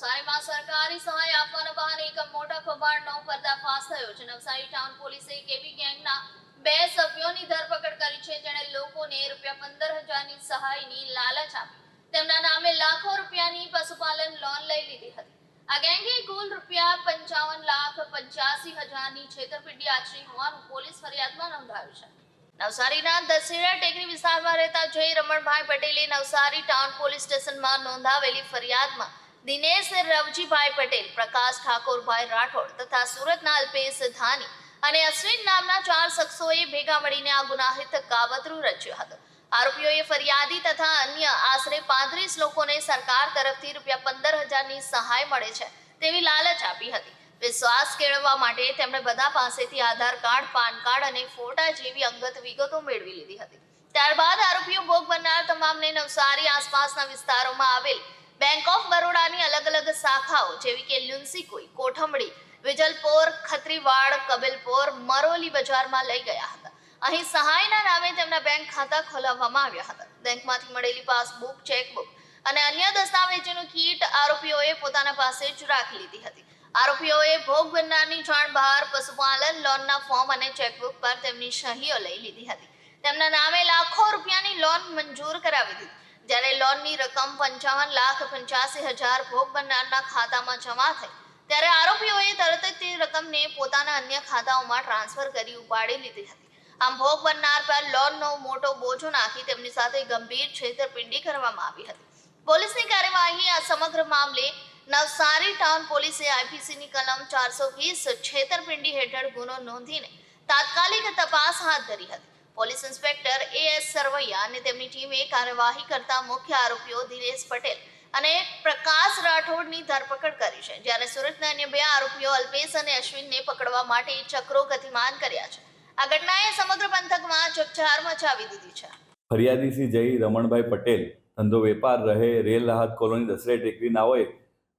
નવસારીમાં સરકારી સહાય આપવાના બહાને એક મોટા કૌભાંડનો પર્દાફાશ થયો છે. નવસારી ટાઉન પોલીસે કેબી ગેંગના બે સભ્યોની ધરપકડ કરી છે, જેણે લોકોને રૂપિયા પંદર હજારની સહાયની લાલચ આપી. તેમના નામે લાખો રૂપિયાની પશુપાલન લોન લઈ લીધી હતી. આ ગેંગે કુલ રૂપિયા પંચાવન લાખ પંચ્યાસી હજારની છેતરપિંડી આચરી હોવાનું પોલીસ ફરિયાદમાં નોંધાયું છે. નવસારીના દશેરા ટેકરી વિસ્તારમાં રહેતા જય રમણભાઈ પટેલે નવસારી ટાઉન પોલીસ સ્ટેશનમાં નોંધાવેલી ફરિયાદમાં દિનેશ રવજીભાઈ પટેલ, પ્રકાશ ઠાકોરભાઈ રાઠોડ તથા સુરતના અલ્પેશ ધાની અને અશ્વિન નામના ચાર શખ્સોએ ભેગા મળીને આ ગુનાહિત કાવતરું રચ્યું હતું. આરોપીઓએ ફરિયાદી તથા અન્ય આશરે પાંત્રીસ લોકોને સરકાર તરફથી રૂપિયા પંદર હજારની સહાય મળે છે તેવી લાલચ આપી હતી. વિશ્વાસ કેળવવા માટે તેમણે બધા પાસેથી આધાર કાર્ડ, પાન કાર્ડ અને ફોટા જેવી અંગત વિગતો મેળવી લીધી હતી. ત્યારબાદ આરોપીઓ ભોગ બનનાર તમામને નવસારી આસપાસના વિસ્તારોમાં આવેલ બેંક ઓફ બરોડાની અલગ અલગ શાખાઓ, જેવી કે લુન્સીકુઈ, કોઠમડી, વિજલપોર, ખત્રીવાડ, કબીલપોર, મરોલી બજારમાં લઈ ગયા હતા. અહીં સહાયના નામે તેમના બેંક ખાતા ખોલાવવામાં આવ્યા હતા. બેંકમાંથી મળેલી પાસબુક ચેકબુક અને અન્ય દસ્તાવેજોનું કીટ આરોપીઓએ પોતાના પાસે જ રાખી લીધી હતી. આરોપીઓએ ભોગ બનનારની જાણ બહાર પશુપાલન લોનના ફોર્મ અને ચેકબુક પર તેમની સહીઓ લઈ લીધી હતી. તેમના નામે લાખો રૂપિયાની લોન મંજૂર કરાવી દીધી. જ્યારે લોનની રકમ પંચાવન લાખ પંચ્યાસી હજાર ભોગ બનનારના ખાતામાં જમા થઈ, ત્યારે આરોપીઓએ તરત જ તે રકમને પોતાના અન્ય ખાતાઓમાં ટ્રાન્સફર કરી ઉપાડી લીધી હતી. આમ ભોગ બનનાર પર લોનનો મોટો બોજો નાખી તેમની સાથે ગંભીર છેતરપિંડી કરવામાં આવી હતી. પોલીસની કાર્યવાહી આ સમગ્ર મામલે નવસારી ટાઉન પોલીસે આઈપીસીની કલમ ચારસો વીસ છેતરપિંડી હેઠળ ગુનો નોંધીને તાત્કાલિક તપાસ હાથ ધરી હતી. Police inspector A S Sarvaiya અને તેમની ટીમે કાર્યવાહી કરતા મુખ્ય આરોપીઓ દિનેશ પટેલ અને પ્રકાશ રાઠોડની ધરપકડ કરી છે. જ્યારે સુરતના અન્ય બે આરોપીઓ અલ્પેશ અને અશ્વિનને પકડવા માટે ચક્રો ગતિમાન કર્યા છે. આ ઘટનાએ સમગ્ર પંથકમાં ચકચાર મચાવી દીધી છે. ફરિયાદી શ્રી જય રમણભાઈ પટેલ, ધંધો વેપાર રહે, રેલ રાહત કોલોની દસરે ટેકરી હોય,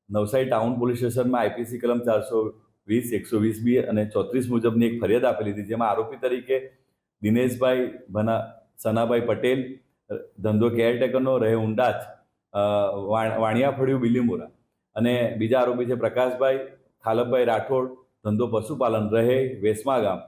નવસારી ટાઉન પોલીસ સ્ટેશનમાં આઈપીસી કલમ ચારસો વીસ, એકસો વીસ બી અને ચોત્રીસ મુજબની એક ફરિયાદ આપેલી હતી જેમાં આરોપી તરીકે દિનેશભાઈ ભના, સનાભાઈ પટેલ, ધંધો કેરટેકરનો, રહે વાણ- વાણિયા ફળિયું, બિલીમોરા. અને બીજા આરોપી છે પ્રકાશભાઈ, ખાલપભાઈ રાઠોડ, ધંધો પશુપાલન, રહે વેસમા ગામ.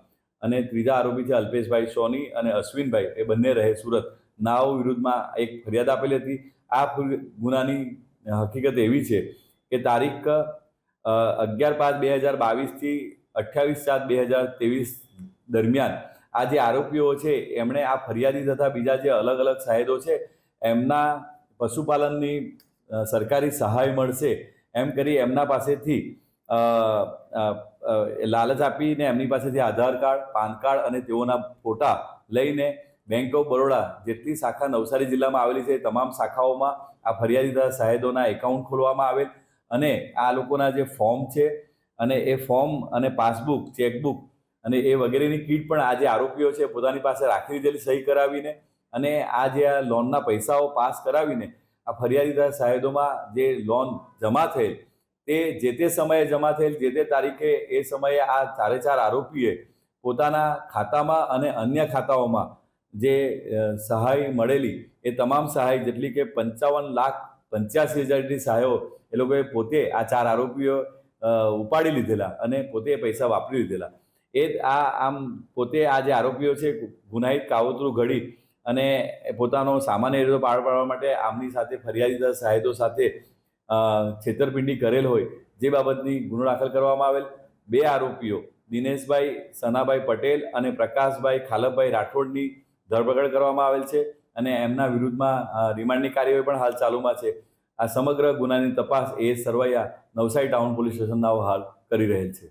અને ત્રીજા આરોપી છે અલ્પેશભાઈ સોની અને અશ્વિનભાઈ, એ બંને રહે સુરત. નાઓ વિરુદ્ધમાં એક ફરિયાદ આપેલી હતી. આ ગુનાની હકીકત એવી છે કે તારીખ અગિયાર પાંચ બે હજાર બાવીસથી અઠ્યાવીસ સાત બે હજાર ત્રેવીસ દરમિયાન આ જે આરોપીઓ છે, એમણે આ ફરિયાદી તથા બીજા જે અલગ અલગ સાહેદો છે, એમના પશુપાલનની સરકારી સહાય મળશે એમ કરી એમના પાસેથી લાલચ આપીને એમની પાસેથી આધાર કાર્ડ, પાન કાર્ડ અને તેઓના ફોટા લઈને બેંક ઓફ બરોડા જેટલી શાખા નવસારી જિલ્લામાં આવેલી છે તમામ શાખાઓમાં આ ફરિયાદી તથા સાહેદોના એકાઉન્ટ ખોલવામાં આવેલ. અને આ લોકોના જે ફોર્મ છે, અને એ ફોર્મ અને પાસબુક, ચેકબુક અને એ વગેરેની કીટ પણ આ જે આરોપીઓ છે પોતાની પાસે રાખી દીધેલી સહી કરાવીને અને આ જે આ લોનના પૈસાઓ પાસ કરાવીને આ ફરિયાદીદાર સાહેબોમાં જે લોન જમા થયેલ, તે જે તે સમયે જમા થયેલ, જે તે તારીખે એ સમયે આ ચારે ચાર આરોપીએ પોતાના ખાતામાં અને અન્ય ખાતાઓમાં જે સહાય મળેલી, એ તમામ સહાય જેટલી કે પંચાવન લાખ પંચ્યાસી હજાર જેટલી સહાયો એ લોકોએ પોતે આ ચાર આરોપીઓ ઉપાડી લીધેલા અને પોતે પૈસા વાપરી લીધેલા. એ આ આમ પોતે આ જે આરોપીઓ છે, ગુનાહિત કાવતરું ઘડી અને પોતાનો સામાન્ય રીતે પાર પાડવા માટે આમની સાથે ફરિયાદી સાહેદો સાથે છેતરપિંડી કરેલ હોય જે બાબતની ગુનો દાખલ કરવામાં આવેલ. બે આરોપીઓ, દિનેશભાઈ, સનાભાઈ પટેલ અને પ્રકાશભાઈ ખાલપભાઈ રાઠોડની ધરપકડ કરવામાં આવેલ છે અને એમના વિરુદ્ધમાં રિમાન્ડની કાર્યવાહી પણ હાલ ચાલુમાં છે. આ સમગ્ર ગુનાની તપાસ A Sarvaiya Navsari town police સ્ટેશનના હાલ કરી રહેલ છે.